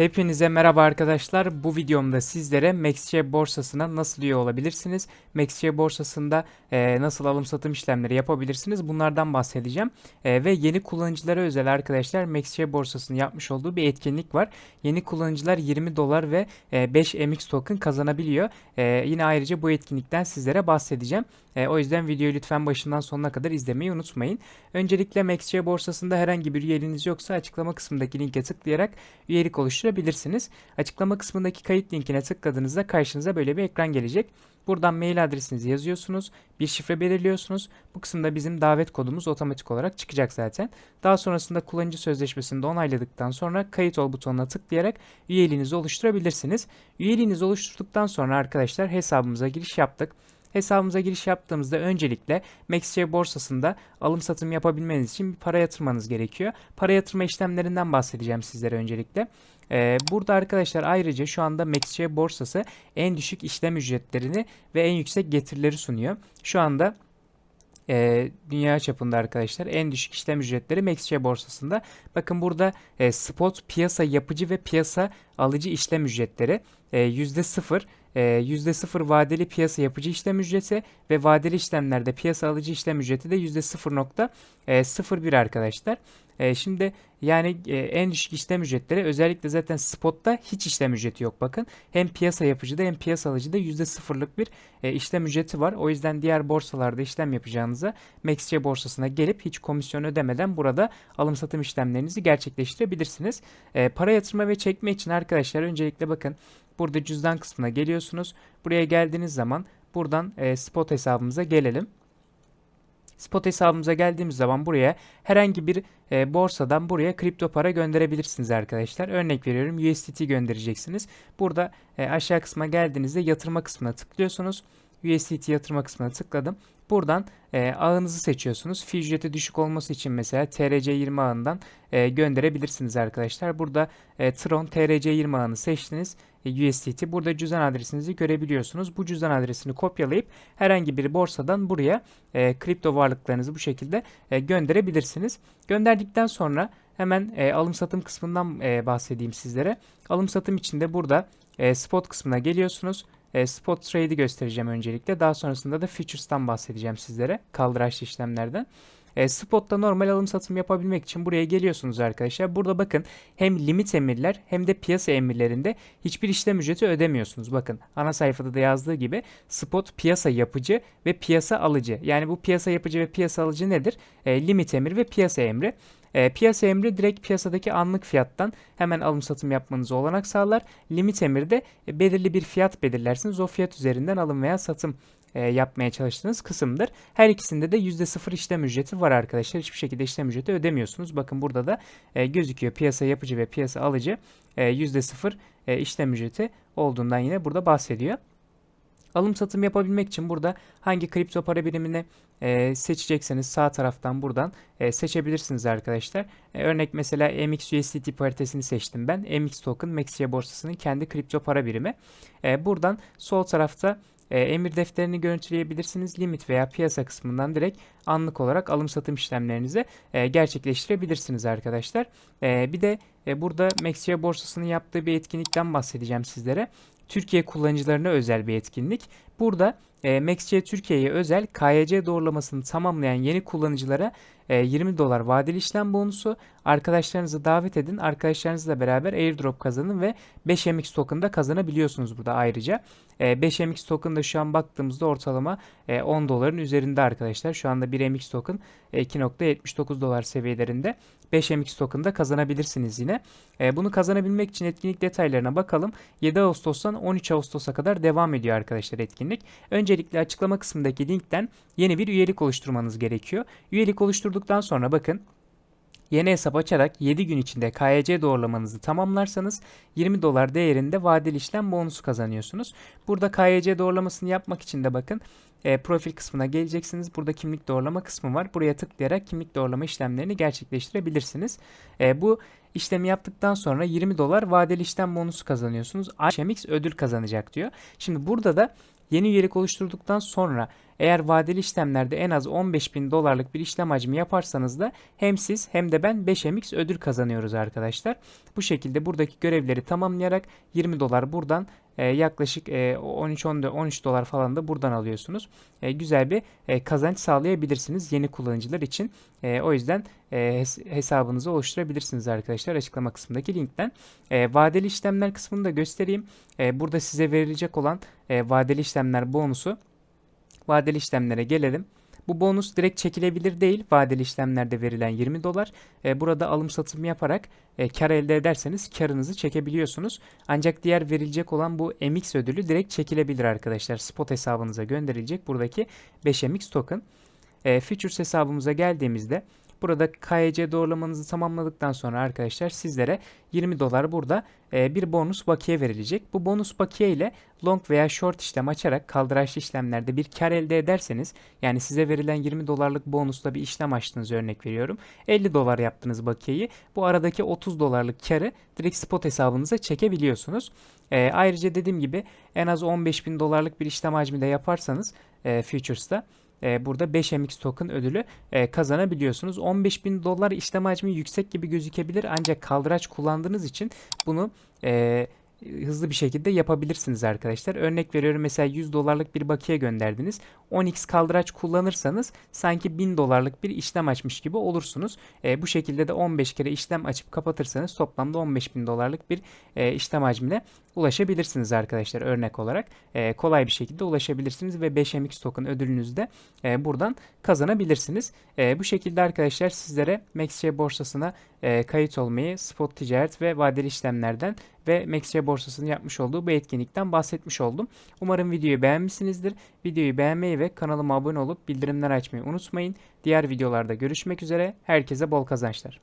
Hepinize merhaba arkadaşlar. Bu videomda sizlere MaxC borsasına nasıl üye olabilirsiniz? MaxC borsasında e, nasıl alım satım işlemleri yapabilirsiniz? Bunlardan bahsedeceğim. E, ve yeni kullanıcılara özel arkadaşlar MaxC borsasının yapmış olduğu bir etkinlik var. Yeni kullanıcılar 20 dolar ve e, 5 MX token kazanabiliyor. E, yine ayrıca bu etkinlikten sizlere bahsedeceğim. E, o yüzden videoyu lütfen başından sonuna kadar izlemeyi unutmayın. Öncelikle MaxC borsasında herhangi bir üyeliğiniz yoksa açıklama kısmındaki linke tıklayarak üyelik oluşturabilirsiniz. Açıklama kısmındaki kayıt linkine tıkladığınızda karşınıza böyle bir ekran gelecek. Buradan mail adresinizi yazıyorsunuz, bir şifre belirliyorsunuz. Bu kısımda bizim davet kodumuz otomatik olarak çıkacak zaten. Daha sonrasında kullanıcı sözleşmesini de onayladıktan sonra kayıt ol butonuna tıklayarak üyeliğinizi oluşturabilirsiniz. Üyeliğinizi oluşturduktan sonra arkadaşlar hesabımıza giriş yaptık. Hesabımıza giriş yaptığımızda öncelikle MaxC borsasında alım satım yapabilmeniz için bir para yatırmanız gerekiyor. Para yatırma işlemlerinden bahsedeceğim sizlere öncelikle. Ee, burada arkadaşlar ayrıca şu anda MaxC borsası en düşük işlem ücretlerini ve en yüksek getirileri sunuyor. Şu anda e, dünya çapında arkadaşlar en düşük işlem ücretleri MaxC borsasında. Bakın burada e, spot piyasa yapıcı ve piyasa alıcı işlem ücretleri e, %0 e, %0 vadeli piyasa yapıcı işlem ücreti ve vadeli işlemlerde piyasa alıcı işlem ücreti de %0.01 arkadaşlar. E, şimdi yani e, en düşük işlem ücretleri özellikle zaten spotta hiç işlem ücreti yok bakın. Hem piyasa yapıcıda hem piyasa alıcıda %0'lık bir e, işlem ücreti var. O yüzden diğer borsalarda işlem yapacağınıza MaxC borsasına gelip hiç komisyon ödemeden burada alım satım işlemlerinizi gerçekleştirebilirsiniz. E, para yatırma ve çekme için arkadaşlar öncelikle bakın burada cüzdan kısmına geliyorsunuz. Buraya geldiğiniz zaman buradan e, spot hesabımıza gelelim. Spot hesabımıza geldiğimiz zaman buraya herhangi bir e, borsadan buraya kripto para gönderebilirsiniz arkadaşlar. Örnek veriyorum USDT göndereceksiniz. Burada e, aşağı kısma geldiğinizde yatırma kısmına tıklıyorsunuz. USDT yatırma kısmına tıkladım. Buradan e, ağınızı seçiyorsunuz. Fi ücreti düşük olması için mesela TRC20 ağından e, gönderebilirsiniz arkadaşlar. Burada e, Tron TRC20 ağını seçtiniz. E, USDT. Burada cüzdan adresinizi görebiliyorsunuz. Bu cüzdan adresini kopyalayıp herhangi bir borsadan buraya e, kripto varlıklarınızı bu şekilde e, gönderebilirsiniz. Gönderdikten sonra hemen e, alım satım kısmından e, bahsedeyim sizlere. Alım satım için de burada e, spot kısmına geliyorsunuz. E, spot trade'i göstereceğim öncelikle. Daha sonrasında da futures'tan bahsedeceğim sizlere. Kaldıraçlı işlemlerden. E, Spot'ta normal alım satım yapabilmek için buraya geliyorsunuz arkadaşlar. Burada bakın hem limit emirler hem de piyasa emirlerinde hiçbir işlem ücreti ödemiyorsunuz. Bakın ana sayfada da yazdığı gibi Spot piyasa yapıcı ve piyasa alıcı. Yani bu piyasa yapıcı ve piyasa alıcı nedir? E, limit emir ve piyasa emri. E, piyasa emri direkt piyasadaki anlık fiyattan hemen alım satım yapmanızı olanak sağlar. Limit emri de e, belirli bir fiyat belirlersiniz. O fiyat üzerinden alım veya satım e, yapmaya çalıştığınız kısımdır. Her ikisinde de %0 işlem ücreti var arkadaşlar. Hiçbir şekilde işlem ücreti ödemiyorsunuz. Bakın burada da e, gözüküyor piyasa yapıcı ve piyasa alıcı e, %0 e, işlem ücreti olduğundan yine burada bahsediyor. Alım satım yapabilmek için burada hangi kripto para birimini e, seçecekseniz sağ taraftan buradan e, seçebilirsiniz arkadaşlar. E, örnek mesela MXUSDT paritesini seçtim ben. MX token Maxia borsasının kendi kripto para birimi. E, buradan sol tarafta e, emir defterini görüntüleyebilirsiniz. Limit veya piyasa kısmından direkt anlık olarak alım satım işlemlerinizi e, gerçekleştirebilirsiniz arkadaşlar. E, bir de e, burada Maxia borsasının yaptığı bir etkinlikten bahsedeceğim sizlere. Türkiye kullanıcılarına özel bir etkinlik. Burada e, MaxC Türkiye'ye özel KYC doğrulamasını tamamlayan yeni kullanıcılara e, 20 dolar vadeli işlem bonusu. Arkadaşlarınızı davet edin. Arkadaşlarınızla beraber airdrop kazanın ve 5MX token da kazanabiliyorsunuz burada ayrıca. E, 5MX token da şu an baktığımızda ortalama e, 10 doların üzerinde arkadaşlar. Şu anda 1MX token e, 2.79 dolar seviyelerinde. 5MX token da kazanabilirsiniz yine. E, bunu kazanabilmek için etkinlik detaylarına bakalım. 7 Ağustos'tan 13 Ağustos'a kadar devam ediyor arkadaşlar etkinlik. Öncelikle açıklama kısmındaki linkten yeni bir üyelik oluşturmanız gerekiyor. Üyelik oluşturduktan sonra bakın Yeni hesap açarak 7 gün içinde KYC doğrulamanızı tamamlarsanız 20 dolar değerinde vadeli işlem bonusu kazanıyorsunuz. Burada KYC doğrulamasını yapmak için de bakın e, profil kısmına geleceksiniz. Burada kimlik doğrulama kısmı var. Buraya tıklayarak kimlik doğrulama işlemlerini gerçekleştirebilirsiniz. E, bu işlemi yaptıktan sonra 20 dolar vadeli işlem bonusu kazanıyorsunuz. HMX ödül kazanacak diyor. Şimdi burada da yeni üyelik oluşturduktan sonra Eğer vadeli işlemlerde en az 15 bin dolarlık bir işlem hacmi yaparsanız da hem siz hem de ben 5MX ödül kazanıyoruz arkadaşlar. Bu şekilde buradaki görevleri tamamlayarak 20 dolar buradan e, yaklaşık e, 13-13 dolar falan da buradan alıyorsunuz. E, güzel bir e, kazanç sağlayabilirsiniz yeni kullanıcılar için. E, o yüzden e, hes- hesabınızı oluşturabilirsiniz arkadaşlar açıklama kısmındaki linkten. E, vadeli işlemler kısmını da göstereyim. E, burada size verilecek olan e, vadeli işlemler bonusu. Vadeli işlemlere gelelim. Bu bonus direkt çekilebilir değil. Vadeli işlemlerde verilen 20 dolar. E, burada alım satım yaparak e, kar elde ederseniz karınızı çekebiliyorsunuz. Ancak diğer verilecek olan bu MX ödülü direkt çekilebilir arkadaşlar. Spot hesabınıza gönderilecek buradaki 5MX token. E, Futures hesabımıza geldiğimizde burada KYC doğrulamanızı tamamladıktan sonra arkadaşlar sizlere 20 dolar burada e, bir bonus bakiye verilecek. Bu bonus bakiye ile long veya short işlem açarak kaldıraçlı işlemlerde bir kar elde ederseniz yani size verilen 20 dolarlık bonusla bir işlem açtınız örnek veriyorum. 50 dolar yaptınız bakiyeyi. Bu aradaki 30 dolarlık karı direkt spot hesabınıza çekebiliyorsunuz. E, ayrıca dediğim gibi en az 15 bin dolarlık bir işlem hacmi de yaparsanız e, Futures'ta e, burada 5MX token ödülü e, kazanabiliyorsunuz. 15 bin dolar işlem hacmi yüksek gibi gözükebilir ancak kaldıraç kullandığınız için bunu e, hızlı bir şekilde yapabilirsiniz arkadaşlar. Örnek veriyorum mesela 100 dolarlık bir bakiye gönderdiniz. 10x kaldıraç kullanırsanız sanki 1000 dolarlık bir işlem açmış gibi olursunuz. E, bu şekilde de 15 kere işlem açıp kapatırsanız toplamda 15 bin dolarlık bir e, işlem hacmine ulaşabilirsiniz arkadaşlar örnek olarak. E, kolay bir şekilde ulaşabilirsiniz ve 5MX token ödülünüzü de e, buradan kazanabilirsiniz. E, bu şekilde arkadaşlar sizlere MaxC borsasına e, kayıt olmayı, spot ticaret ve vadeli işlemlerden ve MaxC borsasının yapmış olduğu bu etkinlikten bahsetmiş oldum. Umarım videoyu beğenmişsinizdir. Videoyu beğenmeyi ve kanalıma abone olup bildirimler açmayı unutmayın. Diğer videolarda görüşmek üzere. Herkese bol kazançlar.